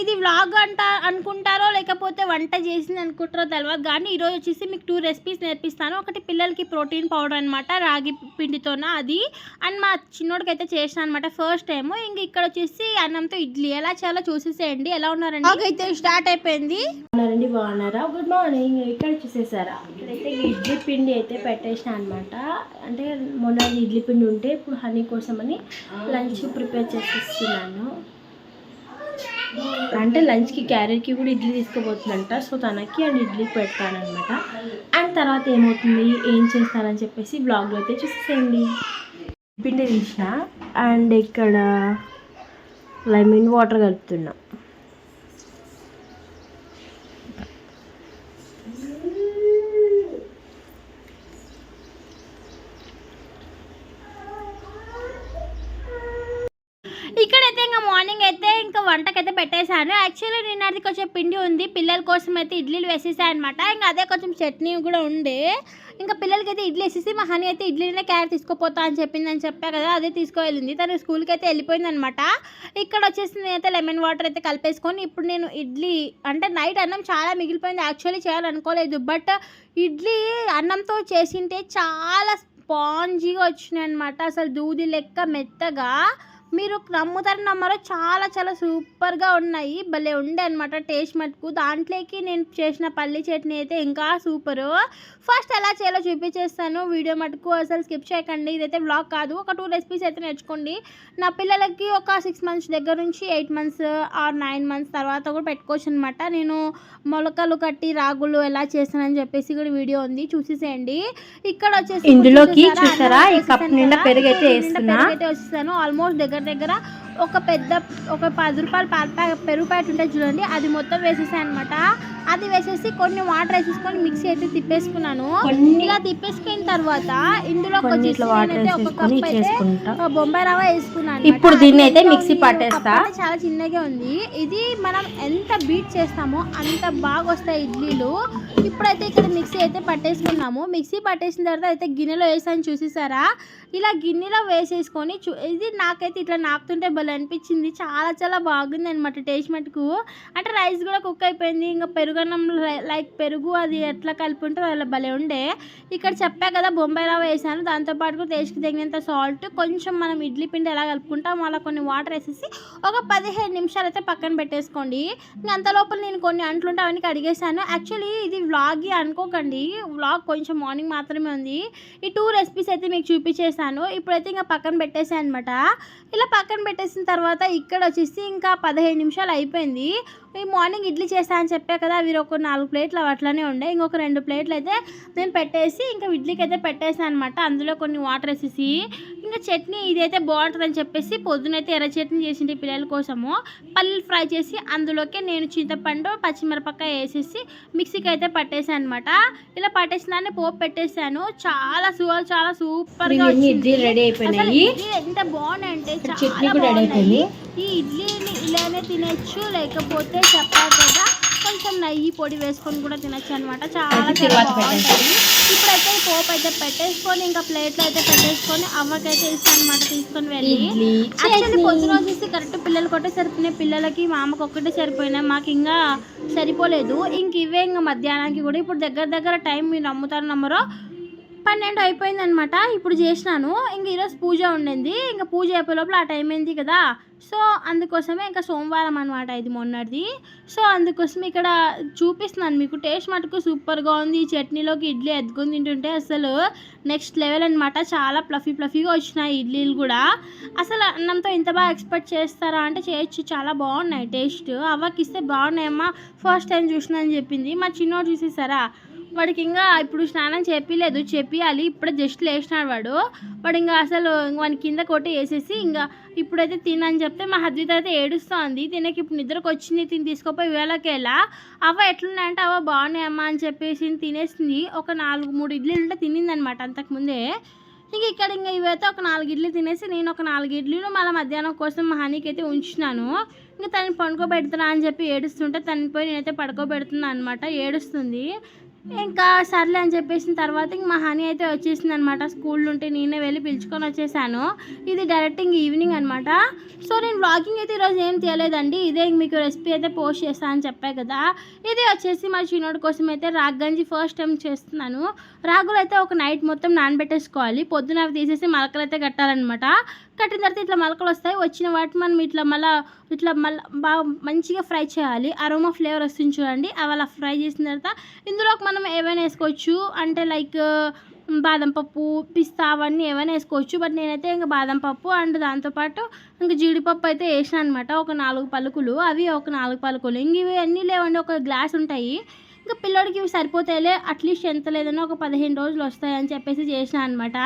ఇది వ్లాగ్ అంట అనుకుంటారో లేకపోతే వంట చేసింది అనుకుంటారో తెలియదు కానీ ఈరోజు వచ్చేసి మీకు టూ రెసిపీస్ నేర్పిస్తాను. ఒకటి పిల్లలకి ప్రోటీన్ పౌడర్ అనమాట రాగి పిండితోన అది. అండ్ మా చిన్నోడికి అయితే చేసిన అనమాట ఫస్ట్ టైం ఇంక ఇక్కడ వచ్చేసి అన్నంతో ఇడ్లీ. ఎలా చేయాలో చూసేసేయండి. ఎలా ఉన్నారండి? అయితే స్టార్ట్ అయిపోయింది. బాగున్నారండి బాగున్నారా? గుడ్ మార్నింగ్ ఇక్కడ చూసేసారా? ఇక్కడైతే ఇడ్లీ పిండి అయితే పెట్టేసిన అనమాట అంటే మొన్న ఇడ్లీ పిండి ఉంటే ఇప్పుడు హనీ కోసమని లంచ్ ప్రిపేర్ చేసిస్తున్నాను. అంటే లంచ్కి క్యారెట్కి కూడా ఇడ్లీ తీసుకుపోతుందంట. సో తనకి అండ్ ఇడ్లీకి పెడతానమాట అండ్ తర్వాత ఏమవుతుంది? ఏం చేస్తానని చెప్పేసి బ్లాగ్లో అయితే చూసేసేయండి. పిండి తీసిన అండ్ ఇక్కడ లెమన్ వాటర్ కలుపుతున్నా. ఇక్కడైతే మార్నింగ్ అయితే ఇంకా వంటకైతే పెట్టేశాను. యాక్చువల్లీ నిన్నటికి కొంచెం పిండి ఉంది. పిల్లల కోసం అయితే ఇడ్లీలు వేసేసాను అనమాట ఇంకా అదే కొంచెం చట్నీ కూడా ఉండే. ఇంకా పిల్లలకి అయితే ఇడ్లీ వేసేసి మా హనీ అయితే ఇడ్లీనే క్యారెట్ తీసుకుపోతా అని చెప్పింది అని చెప్పా కదా అదే తీసుకువెళ్ళింది తను స్కూల్కి అయితే వెళ్ళిపోయింది అనమాట ఇక్కడ వచ్చేసి నేనైతే లెమన్ వాటర్ అయితే కలిపేసుకొని ఇప్పుడు నేను ఇడ్లీ అంటే నైట్ అన్నం చాలా మిగిలిపోయింది. యాక్చువల్లీ చేయాలనుకోలేదు. బట్ ఇడ్లీ అన్నంతో చేసింటే చాలా స్పాంజీగా వచ్చినాయి అనమాట అసలు దూది లెక్క మెత్తగా. మీరు నమ్ముతారు నమ్మరో. చాలా చాలా సూపర్గా ఉన్నాయి. భలే ఉండే అనమాట టేస్ట్ మటుకు. దాంట్లోకి నేను చేసిన పల్లి చట్నీ అయితే ఇంకా సూపరు. ఫస్ట్ ఎలా చేయాలో చూపించేస్తాను. వీడియో మటుకు అసలు స్కిప్ చేయకండి. ఇదైతే బ్లాగ్ కాదు. ఒక టూ రెసిపీస్ అయితే నేర్చుకోండి. నా పిల్లలకి ఒక సిక్స్ మంత్స్ దగ్గర నుంచి eight months or nine months తర్వాత కూడా పెట్టుకోవచ్చు అనమాట నేను మొలకలు కట్టి రాగులు ఎలా చేస్తానని చెప్పేసి కూడా వీడియో ఉంది. చూసేసేయండి. ఇక్కడ వచ్చేసి ఇందులోకి చూసారా? ఈ కప్ నిండా పెరుగు అయితే వేస్తున్నా. పెరుగు అయితే వచ్చేసాను ఆల్మోస్ట్ దగ్గర దగ్గర ఒక పెద్ద ఒక పది రూపాయలు పాల ప్యాకెట్ పెరుగు ప్యాకెట్ ఉంటుంది చూడండి అది మొత్తం వేసేసాయి అనమాట అది వేసేసి కొన్ని వాటర్ వేసేసుకొని మిక్సీ అయితే తిప్పేసుకున్నాను. కొన్ని ఇలా తిప్పేసుకున్న తర్వాత ఇందులో బొంబాయి రవ్వ వేసుకున్నాను. ఇప్పుడు దీన్ని అయితే మిక్సీ పట్టేస్తా. చాలా చిన్నగా ఉంది. ఇది మనం ఎంత బీట్ చేస్తామో అంత బాగా వస్తాయి ఇడ్లీలు. ఇప్పుడైతే ఇక్కడ మిక్సీ అయితే పట్టేసుకున్నాము. మిక్సీ పట్టేసిన తర్వాత అయితే గిన్నెలో వేసాను చూసేసారా? ఇలా గిన్నెలో వేసేసుకొని చూ ఇది నాకైతే ఇట్లా నాకుతుంటే భలే అనిపించింది. చాలా చాలా బాగుంది అనమాట టేస్ట్ మటుకు. అంటే రైస్ కూడా కుక్ అయిపోయింది. ఇంకా పెరుగన్నం లైక్ పెరుగు అది ఎట్లా కలిపి ఉంటే అలా భలే ఉండే. ఇక్కడ చెప్పా కదా బొంబాయి రవ్వ వేసాను. దాంతోపాటు కూడా టేస్ట్కి తగినంత సాల్ట్ కొంచెం మనం ఇడ్లీ పిండి ఎలా కలుపుకుంటాం అలా కొన్ని వాటర్ వేసేసి ఒక పదిహేను నిమిషాలు అయితే పక్కన పెట్టేసుకోండి. ఇంకా అంత లోపల నేను కొన్ని అంట్లుంటే అవన్నీ అడిగేసాను యాక్చువల్లీ ఇది వ్లాగ్ అనుకోకండి. వ్లాగ్ కొంచెం మార్నింగ్ మాత్రమే ఉంది. ఈ టూ రెసిపీస్ అయితే మీకు చూపించేసాను ఇప్పుడైతే ఇంకా పక్కన పెట్టేసాను అనమాట ఇలా పక్కన పెట్టేసిన తర్వాత ఇక్కడ వచ్చేసి ఇంకా పదిహేను నిమిషాలు అయిపోయింది. ఈ మార్నింగ్ ఇడ్లీ చేస్తా అని చెప్పా కదా అవి ఒక నాలుగు ప్లేట్లు అట్లనే ఉండే. ఇంకొక రెండు ప్లేట్లు అయితే నేను పెట్టేసి ఇంకా ఇడ్లీకి అయితే పెట్టేసాను అనమాట అందులో కొన్ని వాటర్ వేసేసి ఇంకా చట్నీ ఇదైతే బాగుంటుందని చెప్పేసి పొద్దునైతే ఎర్ర చట్నీ చేసింది పిల్లల కోసము. పల్లీలు ఫ్రై చేసి అందులోకే నేను చింతపండు పచ్చిమిరపకాయ వేసేసి మిక్సీకి అయితే పట్టేసాను అనమాట ఇలా పట్టేసిన దాన్ని పోపు పెట్టేశాను చాలా సూ చాలా సూపర్గా ఇవన్నీ వచ్చింది. ఇడ్లీ రెడీ అయిపోయినాయి. ఇడ్లీ ఎంత బాగున్నాయంటే చాలా చట్నీ కూడా రెడీ బాగున్నాయి. అయిపోయింది ఈ ఇడ్లీని ఇలానే తినచ్చు లేకపోతే చెప్పా కదా. కొంచెం నెయ్యి పొడి వేసుకొని కూడా తినచ్చు అనమాట చాలా బాగుంటుంది. ఇప్పుడైతే ఈ పోపు అయితే పెట్టేసుకొని ఇంకా ప్లేట్లో అయితే పెట్టేసుకొని అవ్వకైతే ఇస్తాను అనమాట తీసుకొని వెళ్ళి. యాక్చువల్లీ చట్నీ. పొద్దున వచ్చేసి కరెక్ట్ పిల్లలకి ఒకటే సరిపోయినాయి. పిల్లలకి మా అమ్మకి ఒక్కటే సరిపోయినాయి. మాకు ఇంకా సరిపోలేదు. ఇంక ఇవే ఇంకా మధ్యాహ్నానికి కూడా. ఇప్పుడు దగ్గర దగ్గర టైం మీరు నమ్ముతారు నమ్మరో పన్నెండు అయిపోయింది అనమాట ఇప్పుడు చేసినాను. ఇంక ఈరోజు పూజ ఉండింది. ఇంకా పూజ అయిపోయే లోపల ఆ టైం అయింది కదా. సో అందుకోసమే ఇంకా సోమవారం అనమాట ఇది మొన్నటిది. సో అందుకోసం ఇక్కడ చూపిస్తున్నాను మీకు. టేస్ట్ మటుకు సూపర్గా ఉంది. ఈ చట్నీలోకి ఇడ్లీ ఎత్తుకొని తింటుంటే అసలు నెక్స్ట్ లెవెల్ అనమాట చాలా ప్లఫీ ప్లఫీగా వచ్చినాయి ఇడ్లీలు కూడా. అసలు అన్నంతో ఇంత బాగా ఎక్స్పెక్ట్ చేస్తారా అంటే చేయొచ్చు. చాలా బాగున్నాయి టేస్ట్. అవ్వకిస్తే బాగున్నాయమ్మా. ఫస్ట్ టైం చూసినా అని చెప్పింది. మా చిన్నోడు చూసేసారా? వాడికి ఇంకా ఇప్పుడు స్నానం చెప్పలేదు చెప్పియాలి ఇప్పుడే జస్ట్ లేచినాడు వాడు. వాడు ఇంకా అసలు వాని కింద కొట్టి వేసేసి ఇంకా ఇప్పుడైతే తినని చెప్తే మా హద్విత అయితే ఏడుస్తోంది. తినకి ఇప్పుడు నిద్రకు వచ్చింది తిని తీసుకుపోయి వేళకేలా. అవ్వ ఎట్లున్నాయంటే అవ్వ బాగున్నాయమ్మా అని చెప్పేసి తినేసింది. ఒక నాలుగు మూడు ఇడ్లీలు ఉంటే తినింది అనమాట అంతకుముందే. ఇంక ఇక్కడ ఇంకా ఇవైతే ఒక నాలుగు ఇడ్లీ తినేసి నేను ఒక నాలుగు ఇడ్లీలు మళ్ళీ మధ్యాహ్నం కోసం మా హనీకి అయితే ఉంచినాను. ఇంకా తనని పడుకోబెడుతున్నా అని చెప్పి ఏడుస్తుంటే తనని పోయి నేనైతే పడుకోబెడుతున్నా అనమాట ఏడుస్తుంది. ఇంకా సర్లే అని చెప్పేసిన తర్వాత ఇంక మా హనీ అయితే వచ్చేసింది అనమాట స్కూల్ ఉంటే నేనే వెళ్ళి పిలుచుకొని వచ్చేసాను. ఇది డైరెక్ట్ ఇంక ఈవినింగ్ అనమాట సో నేను వ్లాగింగ్ అయితే ఈరోజు ఏం తీయలేదండి. ఇదే ఇంక మీకు రెసిపీ అయితే పోస్ట్ చేస్తాను అని చెప్పాయి కదా. ఇది వచ్చేసి మా చిన్నోడి కోసం అయితే రాగ్గంజి ఫస్ట్ టైం చేస్తున్నాను. రాగులు అయితే ఒక నైట్ మొత్తం నానబెట్టేసుకోవాలి. పొద్దున అవి తీసేసి మలకలు అయితే కట్టాలన్నమాట. కట్టిన తర్వాత ఇట్లా మలకలు వస్తాయి. వచ్చిన వాటి మనం ఇట్లా మళ్ళీ ఇట్లా మళ్ళీ బాగా మంచిగా ఫ్రై చేయాలి. అరోమా ఫ్లేవర్ వస్తుంది చూడండి. అవి అలా ఫ్రై చేసిన తర్వాత ఇందులోకి మనం ఏవైనా వేసుకోవచ్చు. అంటే లైక్ బాదం పప్పు పిస్తా అవన్నీ ఏమైనా వేసుకోవచ్చు. బట్ నేనైతే ఇంకా బాదం పప్పు అండ్ దాంతోపాటు ఇంకా జీడిపప్పు అయితే వేసాను అనమాట ఒక నాలుగు పలుకులు. అవి ఒక నాలుగు పలుకులు. ఇంక ఇవి అన్నీ లేవండి. ఒక గ్లాస్ ఉంటాయి. ఇంకా పిల్లోడికి ఇవి సరిపోతాయిలే అట్లీస్ట్ ఎంత లేదన్నా ఒక పదిహేను రోజులు వస్తాయని చెప్పేసి చేసిన అనమాట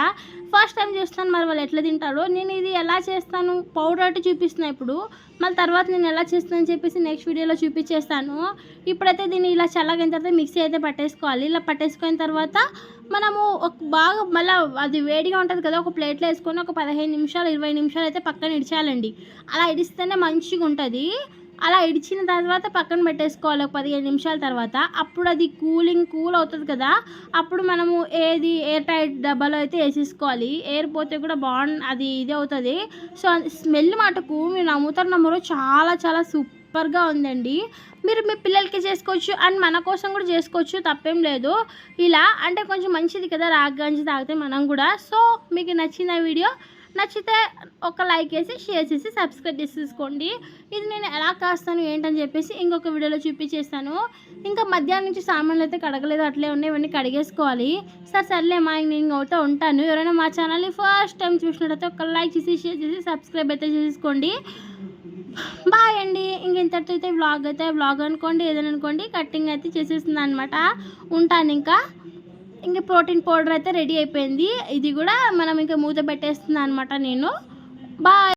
ఫస్ట్ టైం చేస్తాను మరి వాళ్ళు ఎట్లా తింటారో. నేను ఇది ఎలా చేస్తాను? పౌడర్ అంటే చూపిస్తున్నా ఇప్పుడు. మళ్ళీ తర్వాత నేను ఎలా చేస్తానని చెప్పేసి నెక్స్ట్ వీడియోలో చూపించేస్తాను. ఇప్పుడైతే దీన్ని ఇలా చల్లగిన తర్వాత మిక్సీ అయితే పట్టేసుకోవాలి. ఇలా పట్టేసుకున్న తర్వాత మనము ఒక బాగా మళ్ళీ అది వేడిగా ఉంటుంది కదా ఒక ప్లేట్లో వేసుకొని ఒక పదిహేను నిమిషాలు ఇరవై నిమిషాలు అయితే పక్కన ఇడిచాలండి అలా ఇడిస్తేనే మంచిగా ఉంటుంది అలా ఇడిచిన తర్వాత పక్కన పెట్టేసుకోవాలి ఒక పదిహేను నిమిషాల తర్వాత. అప్పుడు అది కూలింగ్ కూల్ అవుతుంది కదా అప్పుడు మనము ఏది ఎయిర్ టైట్ డబ్బాలో అయితే వేసేసుకోవాలి. ఎయిర్ పోతే కూడా బాగుంది అది ఇది అవుతుంది. సో స్మెల్ మటుకు మీరు నమ్ముతారు నమ్మరు చాలా చాలా సూపర్గా ఉందండి. మీరు మీ పిల్లలకి చేసుకోవచ్చు అండ్ మన కోసం కూడా చేసుకోవచ్చు తప్పేం లేదు. ఇలా అంటే కొంచెం మంచిది కదా రాగి గంజి తాగితే మనం కూడా. సో మీకు నచ్చిన వీడియో నచ్చితే ఒక లైక్ వేసి షేర్ చేసి సబ్స్క్రైబ్ చేసేసుకోండి ఇది నేను ఎలా కాస్తాను ఏంటని చెప్పేసి ఇంకొక వీడియోలో చూపించేస్తాను. ఇంకా మధ్యాహ్నం నుంచి సామాన్లు అయితే కడగలేదు అట్లే ఉన్నాయి. ఇవన్నీ కడిగేసుకోవాలి. సార్ సర్లే మా నేను అవుతా ఉంటాను. ఎవరైనా మా ఛానల్ని ఫస్ట్ టైం చూసినట్టయితే ఒక లైక్ చేసి షేర్ చేసి సబ్స్క్రైబ్ అయితే చేసేసుకోండి బాయ్ అండి. ఇంక ఇంతటితో అయితే వ్లాగ్ అయితే వ్లాగ్ అనుకోండి ఏదైనా అనుకోండి కటింగ్ అయితే చేసేస్తుంది అనమాట ఉంటాను ఇంకా. ఇంకా ప్రోటీన్ పౌడర్ అయితే రెడీ అయిపోయింది. ఇది కూడా మనం ఇంకా మూత పెట్టేస్తున్నాను అనమాట నేను. బాయ్.